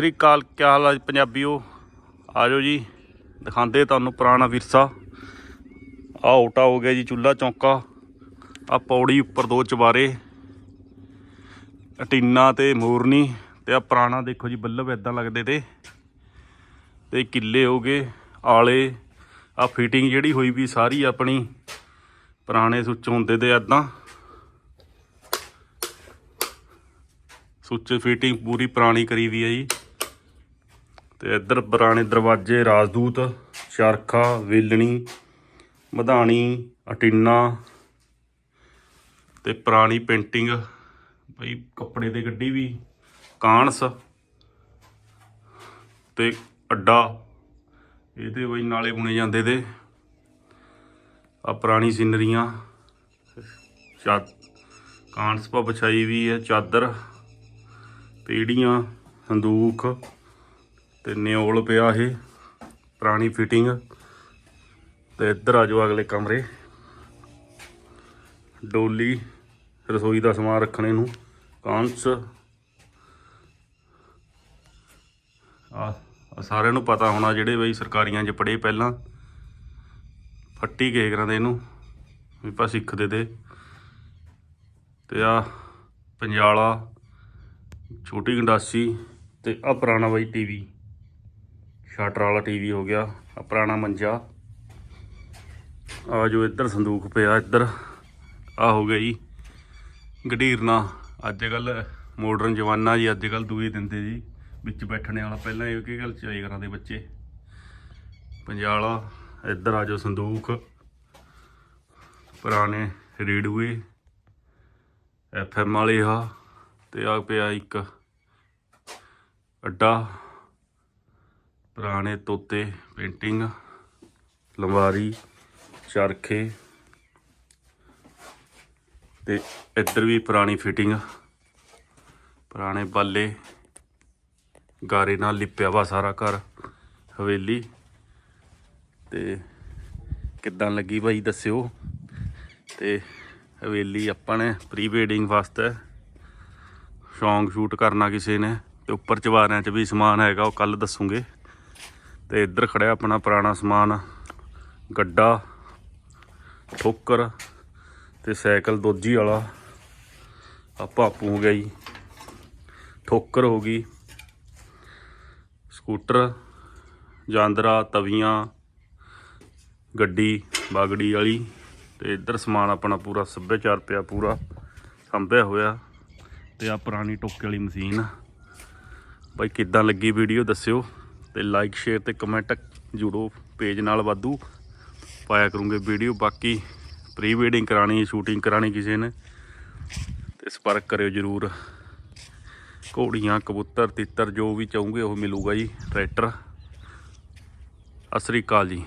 ਸ੍ਰੀ ਅਕਾਲ ਕਿਆ ਹਾਲ ਆ ਜੀ ਪੰਜਾਬੀਓ? ਆਜੋ ਜੀ, ਦਿਖਾਉਂਦੇ ਤੁਹਾਨੂੰ ਪੁਰਾਣਾ ਵਿਰਸਾ। ਆ ਓਟਾ ਹੋ ਗਿਆ ਜੀ ਚੁੱਲਾ ਚੌਂਕਾ। ਆ ਪੌੜੀ ਉੱਪਰ ਦੋ ਚਵਾਰੇ ਟੀਨਾ ਤੇ ਮੋਰਨੀ ਤੇ ਆ ਪੁਰਾਣਾ ਦੇਖੋ ਜੀ, ਬੱਲਬ ਇਦਾਂ ਲੱਗਦੇ ਤੇ। ਤੇ ਕਿੱਲੇ ਹੋ ਗਏ, ਆਲੇ। ਆ ਫਿਟਿੰਗ ਜਿਹੜੀ ਹੋਈ ਵੀ ਸਾਰੀ ਆਪਣੀ, ਪੁਰਾਣੇ ਸੁੱਚ ਹੁੰਦੇ ਤੇ ਇਦਾਂ ਸੁੱਚ ਫਿਟਿੰਗ ਪੂਰੀ ਪੁਰਾਣੀ ਕਰੀ ਵੀ ਹੈ ਜੀ। ਤੇ ਇੱਧਰ ਪੁਰਾਣੇ ਦਰਵਾਜ਼ੇ, ਰਾਜਦੂਤ ਚਰਖਾ ਵੇਲਣੀ, ਮਧਾਣੀ, ਅਟਿੰਨਾ ਤੇ ਪੁਰਾਣੀ ਪੇਂਟਿੰਗ, ਬਈ ਕੱਪੜੇ ਦੇ ਗੱਡੀ ਵੀ, ਕਾਂਸ ਤੇ ਅੱਡਾ। ਇਹਦੇ ਬਈ ਨਾਲੇ ਬੁਣੇ ਜਾਂਦੇ ਤੇ ਆ ਪੁਰਾਣੀ ਸਿਨਰੀਆਂ। ਚਾ ਕਾਂਸ ਪਾ ਵਿਛਾਈ ਵੀ ਹੈ, ਚਾਦਰ, ਪੀੜੀਆਂ ਸੰਦੂਖ ਤੇ ਨਿਓਲ ਪਿਆ ਇਹ, ਪੁਰਾਣੀ ਫਿਟਿੰਗ ਤੇ ਇੱਧਰ ਆ ਜਾਓ ਅਗਲੇ ਕਮਰੇ। ਡੋਲੀ, ਰਸੋਈ ਦਾ ਸਮਾਨ ਰੱਖਣੇ ਨੂੰ ਕਾਂਸ ਆ ਸਾਰਿਆਂ ਨੂੰ ਪਤਾ ਹੋਣਾ ਜਿਹੜੇ ਬਈ ਸਰਕਾਰੀਆਂ 'ਚ ਪੜ੍ਹੇ ਪਹਿਲਾਂ। ਫੱਟੀ ਕੇ ਕਰਾਂਦੇ ਇਹਨੂੰ, ਵੀ ਪਾ ਸਿੱਖਦੇ ਤੇ। ਤੇ ਆ, ਪੰਜਾਲਾ, ਛੋਟੀ ਗੰਡਾਸੀ ਤੇ ਆ ਪੁਰਾਣਾ ਬਈ ਟੀਵੀ ਸ਼ਟਰ ਵਾਲਾ ਟੀਵੀ ਹੋ ਗਿਆ ਆ ਪੁਰਾਣਾ ਮੰਜਾ। ਆ ਜੋ ਇੱਧਰ ਸੰਦੂਕ ਪਿਆ, ਇੱਧਰ ਆ ਹੋ ਗਿਆ ਜੀ ਗਢੀਰਨਾ ਅੱਜ ਕੱਲ ਮਾਡਰਨ ਜਵਾਨਾ ਜੀ ਅੱਜ ਕੱਲ ਦੂਏ ਦਿੰਦੇ ਜੀ, ਵਿੱਚ ਬੈਠਣੇ ਵਾਲਾ। ਪਹਿਲਾਂ ਇਹ ਕੀ ਗੱਲ ਚਾਈ ਕਰਾਂਦੇ ਬੱਚੇ? ਪੰਜਾਲਾ ਇੱਧਰ ਆ ਜੋ ਸੰਦੂਕ। ਪੁਰਾਣੇ ਰੇਡੂਏ ਐਫਐਮ ਵਾਲੇ ਆ, ਤੇ ਆ ਪਿਆ ਇੱਕ ਅੱਡਾ। ਪੁਰਾਣੇ ਤੋਤੇ, ਪੇਂਟਿੰਗ, ਲੰਬਾਰੀ, ਚਰਖੇ ਤੇ ਇੱਧਰ ਵੀ ਪੁਰਾਣੀ ਫਿਟਿੰਗ, ਪੁਰਾਣੇ ਬਾਲੇ, ਗਾਰੇ ਨਾਲ ਲਿਪਿਆ ਵਾ ਸਾਰਾ ਘਰ, ਹਵੇਲੀ ਤੇ ਕਿੱਦਾਂ ਲੱਗੀ ਭਾਈ ਦੱਸਿਓ? ਤੇ ਹਵੇਲੀ ਆਪਾਂ ਨੇ ਪ੍ਰੀ ਵੇਡਿੰਗ ਵਾਸਤੇ ਸ਼ੌਂਕ ਸ਼ੂਟ ਕਰਨਾ ਕਿਸੇ ਨੇ ਤੇ ਉੱਪਰ ਚਵਾਰਿਆਂ 'ਚ ਵੀ ਸਮਾਨ ਹੈਗਾ, ਉਹ ਕੱਲ ਦੱਸੂਗੇ। ਤੇ ਇੱਧਰ ਖੜਿਆ ਆਪਣਾ ਪੁਰਾਣਾ ਸਮਾਨ, ਗੱਡਾ, ਠੋਕਰ ਤੇ ਸਾਈਕਲ ਦੋਜੀ ਵਾਲਾ। ਆ ਭਾਪੂ ਹੋ ਗਿਆ ਜੀ। ਠੋਕਰ ਹੋ ਗਈ। ਸਕੂਟਰ, ਜਾਂਦਰਾ, ਤਵੀਆਂ, ਗੱਡੀ, ਬਾਗੜੀ ਵਾਲੀ ਤੇ ਇੱਧਰ ਸਮਾਨ ਆਪਣਾ ਪੂਰਾ ਸੱਭਿਆਚਾਰ ਪਿਆ ਪੂਰਾ, ਸੰਭਿਆ ਹੋਇਆ ਤੇ ਆ ਪੁਰਾਣੀ ਟੋਕੇ ਵਾਲੀ ਮਸ਼ੀਨ। ਬਾਈ, ਕਿੱਦਾਂ ਲੱਗੀ ਵੀਡੀਓ ਦੱਸਿਓ। ਤੇ ਲਾਈਕ ਸ਼ੇਅਰ ਤੇ ਕਮੈਂਟ ਜੁੜੋ ਪੇਜ ਨਾਲ ਵਾਧੂ। ਪਾਇਆ ਕਰੂੰਗੇ ਵੀਡੀਓ ਬਾਕੀ ਪ੍ਰੀ ਵੇਡਿੰਗ ਕਰਾਣੀ ਸ਼ੂਟਿੰਗ ਕਰਾਣੀ ਕਿਸੇ ਨੇ। ਤੇ ਸੰਪਰਕ ਕਰਿਓ ਜਰੂਰ। ਘੋੜੀਆਂ, ਕਬੂਤਰ, ਤਿੱਤਰ, ਜੋ ਵੀ ਚਾਹੋਗੇ ਉਹ ਮਿਲੂਗਾ ਜੀ, ਟਰੈਕਟਰ। ਸਤਿ ਸ੍ਰੀ ਅਕਾਲ ਜੀ।